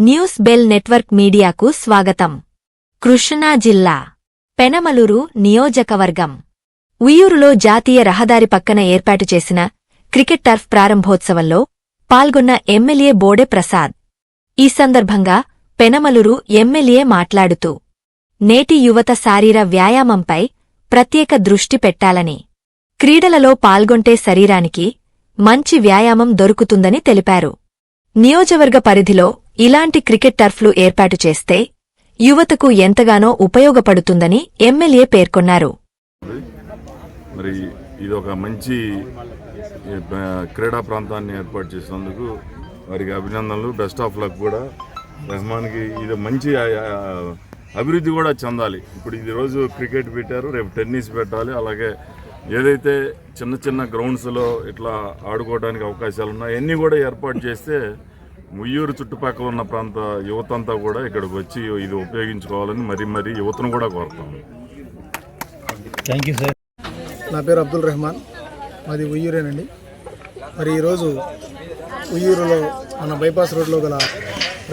News bell network మీడియాకు స్వాగతం. కృష్ణా జిల్లా పెనమలూరు నియోజకవర్గం. ఉయ్యూరులో జాతీయ రహదారి పక్కన ఏర్పాటు చేసిన క్రికెట్ టర్ఫ్ ప్రారంభోత్సవంలో పాల్గొన్న ఎమ్మెల్యే బోడె ప్రసాద్. ఈ సందర్భంగా పెనమలూరు ఎమ్మెల్యే మాట్లాడుతూ నేటి యువత శారీర వ్యాయామంపై ప్రత్యేక దృష్టి పెట్టాలని క్రీడలలో పాల్గొంటే శరీరానికి మంచి వ్యాయామం దొరుకుతుందని తెలిపారు. నియోజవర్గ పరిధిలో ఇలాంటి క్రికెట్ టర్ఫ్లు ఏర్పాటు చేస్తే యువతకు ఎంతగానో ఉపయోగపడుతుందని ఎమ్మెల్యే పేర్కొన్నారు. మరి ఇది ఒక మంచి క్రీడా ప్రాంతాన్ని ఏర్పాటు చేసినందుకు వారికి అభినందనలు. బెస్ట్ ఆఫ్ లక్ కూడా. రెహమాన్కి ఇది మంచి అభివృద్ధి కూడా చెందాలి. ఇప్పుడు ఇది రోజు క్రికెట్ పెట్టారు రేపు టెన్నిస్ పెట్టాలి. అలాగే ఏదైతే చిన్న చిన్న గ్రౌండ్స్లో ఇట్లా ఆడుకోవడానికి అవకాశాలు ఉన్నాయో అన్నీ కూడా ఏర్పాటు చేస్తే ముయ్యూరు చుట్టుపక్కల ఉన్న ప్రాంత యువతంతా కూడా ఇక్కడికి వచ్చి ఇది ఉపయోగించుకోవాలని మరీ మరీ యువతను కూడా కోరుతాము థ్యాంక్ యూ సార్ నా పేరు అబ్దుల్ రెహమాన్. మాది ఉయ్యూరేనండి. మరి ఈరోజు ఉయ్యూరులో మన బైపాస్ రోడ్లో గల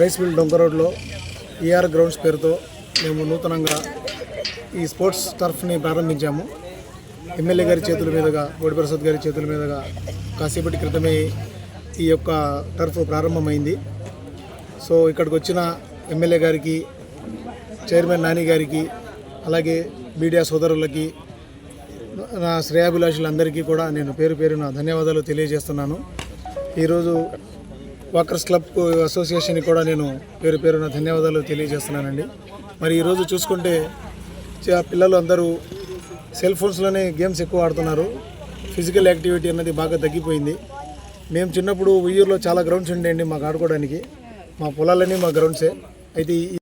రైస్ మిల్ డొంక రోడ్లో ఈఆర్ గ్రౌండ్స్ పేరుతో మేము నూతనంగా ఈ స్పోర్ట్స్ టర్ఫ్ని ప్రారంభించాము. ఎమ్మెల్యే గారి చేతుల మీదుగా ప్రసాద్ గారి చేతుల మీదుగా కాసేపటి క్రితమే ఈ యొక్క టర్ఫ్ ప్రారంభమైంది. సో ఇక్కడికి వచ్చిన ఎమ్మెల్యే గారికి చైర్మన్ నాని గారికి అలాగే మీడియా సోదరులకి నా శ్రేయాభిలాషులందరికీ కూడా నేను పేరు పేరున ధన్యవాదాలు తెలియజేస్తున్నాను. ఈరోజు వాకర్స్ క్లబ్ అసోసియేషన్కి కూడా నేను పేరు పేరున ధన్యవాదాలు తెలియజేస్తున్నానండి. మరి ఈరోజు చూసుకుంటే పిల్లలు అందరూ సెల్ ఫోన్స్లోనే గేమ్స్ ఎక్కువ ఆడుతున్నారు. ఫిజికల్ యాక్టివిటీ అన్నది బాగా తగ్గిపోయింది. మేము చిన్నప్పుడు ఉయ్యూరులో చాలా గ్రౌండ్స్ ఉండేయండి మాకు ఆడుకోవడానికి. మా పొలాలన్నీ మా గ్రౌండ్సే అయితే